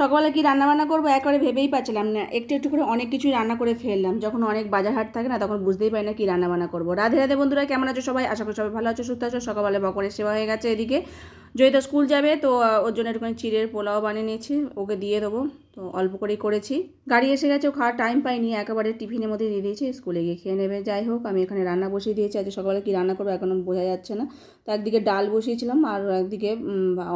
সকালে কি রান্না বান্না করব একবারে ভেবেই পাচ্ছিলাম না। একটু একটু করে অনেক কিছুই রান্না করে ফেললাম। যখন অনেক বাজার হাট থাকে না, তখন বুঝতেই পারি না কি রান্না বান্না করব। রাধে রাধে বন্ধুরা, কেমন আছো সবাই? আশা করি সবাই ভালো আছো, সুস্থ আছো। সকালে বকরের সেবা হয়ে গেছে এদিকে। জয়িতা স্কুল যাবে, তো ওর জন্য একটুখানি চিড়ের পোলাও বানিয়ে নিয়েছি, ওকে দিয়ে দেবো। তো অল্প করেই করেছি। গাড়ি এসে গেছে, ও খাওয়ার টাইম পাইনি, একেবারে টিফিনের মধ্যে দিয়ে দিয়েছি, স্কুলে গিয়ে খেয়ে নেবে। যাই হোক, আমি এখানে রান্না বসিয়ে দিয়েছি আজকে সকালে কি রান্না করব এখনও বোঝা যাচ্ছে না। তো একদিকে ডাল বসিয়েছিলাম, আর একদিকে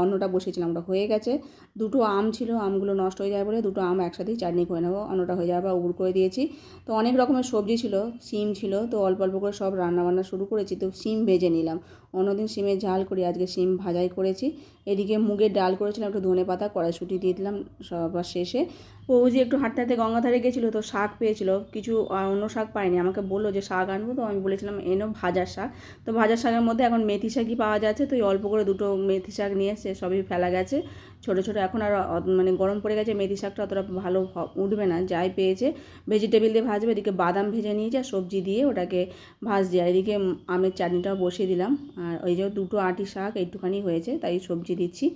অন্নটা বসিয়েছিলাম, ওটা হয়ে গেছে। দুটো আম ছিল, আমগুলো নষ্ট হয়ে যায় বলে দুটো আম একসাথেই চাটনি করে নেব, অন্নটা হয়ে যাওয়ার পর উগুর করে দিয়েছি। তো অনেক রকমের সবজি ছিল সিম ছিল, তো অল্প অল্প করে সব রান্না বান্না শুরু করেছি, তো সিম ভেজে নিলাম। অন্যদিন সিমের ঝাল করি, আজকে সিম ভাজাই করেছি। এদিকে মুগের ডাল করেছিলাম একটু ধনে পাতা কড়াইশুটি দিয়ে দিলাম সবার শেষে। বৌজি একটু হাঁটতে হাঁটতে গঙ্গাধারে গেছিল তো শাক পেয়েছিল। কিছু অন্য শাক পায়নি। আমাকে বলল যে, শাক আনব তো? আমি বলেছিলাম এনো ভাজার শাক। তো ভাজার শাকের মধ্যে এখন মেথি শাকই পাওয়া যাচ্ছে। তো অল্প করে দুটো মেথি শাক নিয়ে সে সবই ফেলা গেছে। ছোটো ছোটো এখন আর মানে গরম পড়ে গেছে, মেথি শাকটা অতটা ভালো উঠবে না। যাই পেয়েছে ভেজিটেবিল দিয়ে ভাজবে, এদিকে বাদাম ভেজে নিয়েছে আর সবজি দিয়ে ওটাকে ভাজছে। আর এদিকে আমের চাটনিটাও বসিয়ে দিলাম। আর ওই যে দুটো আটি শাক একটুখানি হয়েছে, তাই সবজি দিচ্ছি।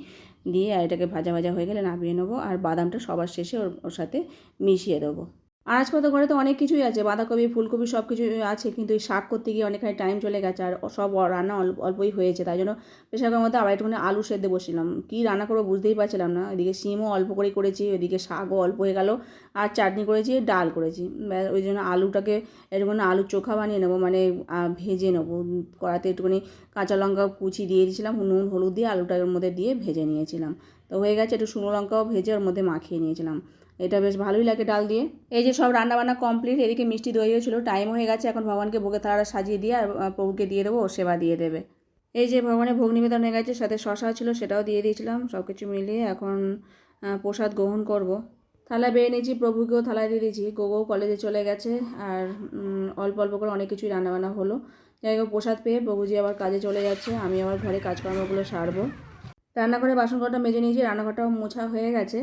দিয়ে আর এটাকে ভাজা ভাজা হয়ে গেলে নামিয়ে নেব। আর বাদামটা সবার শেষে ওর ওর সাথে মিশিয়ে দেবো। আনাজপাত ঘরে তো অনেক কিছুই আছে, বাঁধাকপি, ফুলকপি সব কিছু আছে, কিন্তু এই শাক করতে গিয়ে অনেকখানি টাইম চলে গেছে আর সব রান্না অল্প অল্পই হয়েছে, তাই জন্য প্রেশারের মধ্যে আবার একটুখানি আলু সেদ্ধ বসিলাম। কী রান্না করব বুঝতেই পারছিলাম না, এদিকে সিমও অল্প করে করেছি, ওইদিকে শাকও অল্প হয়ে গেল আর চাটনি করেছি, ডাল করেছি। ওই জন্য আলুটাকে একটুখানি আলুর চোখা বানিয়ে নেব মানে ভেজে নেব। কড়াতে একটুখানি কাঁচা লঙ্কা কুচি দিয়ে দিয়েছিলাম, নুন, হলুদ দিয়ে আলুটার মধ্যে দিয়ে ভেজে নিয়েছিলাম। তো হয়ে গেছে একটু শুকনো লঙ্কাও ভেজে ওর মধ্যে মাখিয়ে নিয়েছিলাম। এটা বেশ ভালোই লাগে ডাল দিয়ে। এই যে সব রান্নাবান্না কমপ্লিট এদিকে মিষ্টি দই হয়েছিল টাইম হয়ে গেছে, এখন ভগবানকে ভোগে তারা সাজিয়ে দিয়ে আর প্রভুকে দিয়ে দেবো, ও সেবা দিয়ে দেবে। এই যে ভগবানের ভোগ নিবেদন হয়ে গেছে, সাথে শশা ছিল, সেটাও দিয়ে দিয়েছিলাম সব কিছু মিলিয়ে এখন প্রসাদ গ্রহণ করব। থালা বেয়ে নিয়েছি, প্রভুকেও থালায় দিয়ে দিয়েছি গোগো কলেজে চলে গেছে, আর অল্প অল্প করে অনেক কিছুই রান্নাবান্না হলো। যাই হোক, প্রসাদ পেয়ে প্রভুজি আবার কাজে চলে যাচ্ছে, আমি আবার ঘরে কাজকর্মগুলো সারবো। রান্নাঘরে বাসন কটা মেজে নিয়েছি, রান্নাঘরটাও মোছা হয়ে গেছে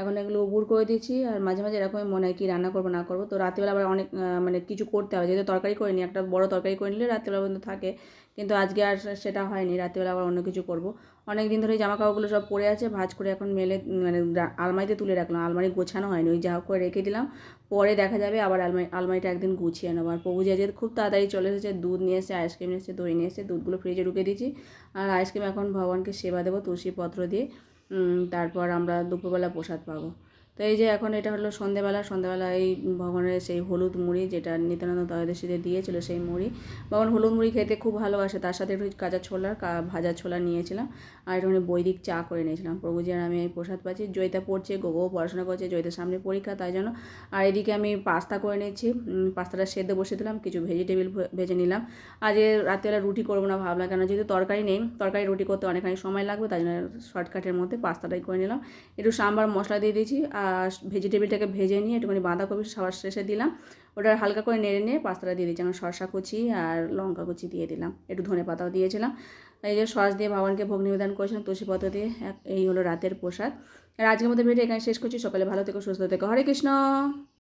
এখন এগুলো উবুর করে দিয়েছি আর মাঝে মাঝে এরকমই মনে হয় কি রান্না করব, না করব। তো রাত্রিবেলা আবার অনেক মানে কিছু করতে হবে। যেহেতু তরকারি করে নিই একটা বড় তরকারি করে নিলে রাত্রিবেলা পর্যন্ত থাকে। কিন্তু আজকে আর সেটা হয়নি, রাত্রিবেলা আবার অন্য কিছু করব। অনেক দিন ধরে জামা কাপড়গুলো সব পরে আছে, ভাঁজ করে এখন মেলে মানে আলমারিতে তুলে রাখলাম। আলমারি গোছানো হয়নি, ওই যা করে রেখে দিলাম। পরে দেখা যাবে আবার আলমারি, আলমারিটা একদিন গুছিয়ে নেব। আর প্রভুজি আজকে খুব তাড়াতাড়ি চলে এসেছে, দুধ নিয়ে এসেছে, আইসক্রিম নিয়ে এসেছে, দই নিয়ে এসেছে, দুধগুলো ফ্রিজে ঢুকে দিয়েছি। আর আইসক্রিম এখন ভগবানকে সেবা দেবো তুলসী পত্র দিয়ে। তারপর আমরা দুপুরবেলা প্রসাদ পাবো। তো এই যে এখন এটা হলো সন্ধেবেলা সন্ধেবেলা এই ভগবানের সেই হলুদ মুড়ি যেটা নিত্যানন্দ তয়দশীতে দিয়েছিল সেই মুড়ি। ভগবান হলুদ মুড়ি খেতে খুব ভালোবাসে, তার সাথে একটু কাঁচা ছোলা কা- ভাজা ছোলা নিয়েছিলাম আর একটুখানি বৈদিক চা করে নিয়েছিলাম। প্রভুজি আর আমি এই প্রসাদ পাচ্ছি, জয়িতা পড়ছে গোগো পড়াশোনা করছে, জয়িতার সামনে পরীক্ষা তাই জন্য। আর এদিকে আমি পাস্তা করে নিয়েছি পাস্তাটা সেদ্ধ বসে দিলাম, কিছু ভেজিটেবিল ভেজে নিলাম। আজ রাত্রিবেলা রুটি করব না ভাবলাম কেন যেহেতু তরকারি নেই, তরকারি রুটি করতে অনেকখানি সময় লাগবে, তাই জন্য শর্টকাটের মধ্যে পাস্তাটাই করে নিলাম। একটু সাম্বার মশলা দিয়ে দিয়েছি আর ভেজিটেবিলটাকে ভেজে নিয়ে একটুখানি বাঁধাকপি সবার শেষে দিলাম। ওটা হালকা করে নেড়ে নিয়ে পাস্তাটা দিয়ে দিয়েছি। আমার শসা কুচি আর লঙ্কা কুচি দিয়ে দিলাম। একটু ধনে পাতাও দিয়েছিলাম। এই যে সস দিয়ে ভগবানকে ভোগ নিবেদন করেছিলাম, তুলসী পাতা দিয়ে। এই হলো রাতের প্রসাদ। আর আজকের মধ্যে ভিডিও এখানে শেষ করছি। সকালে ভালো থেকো, সুস্থ থেকো। হরে কৃষ্ণ!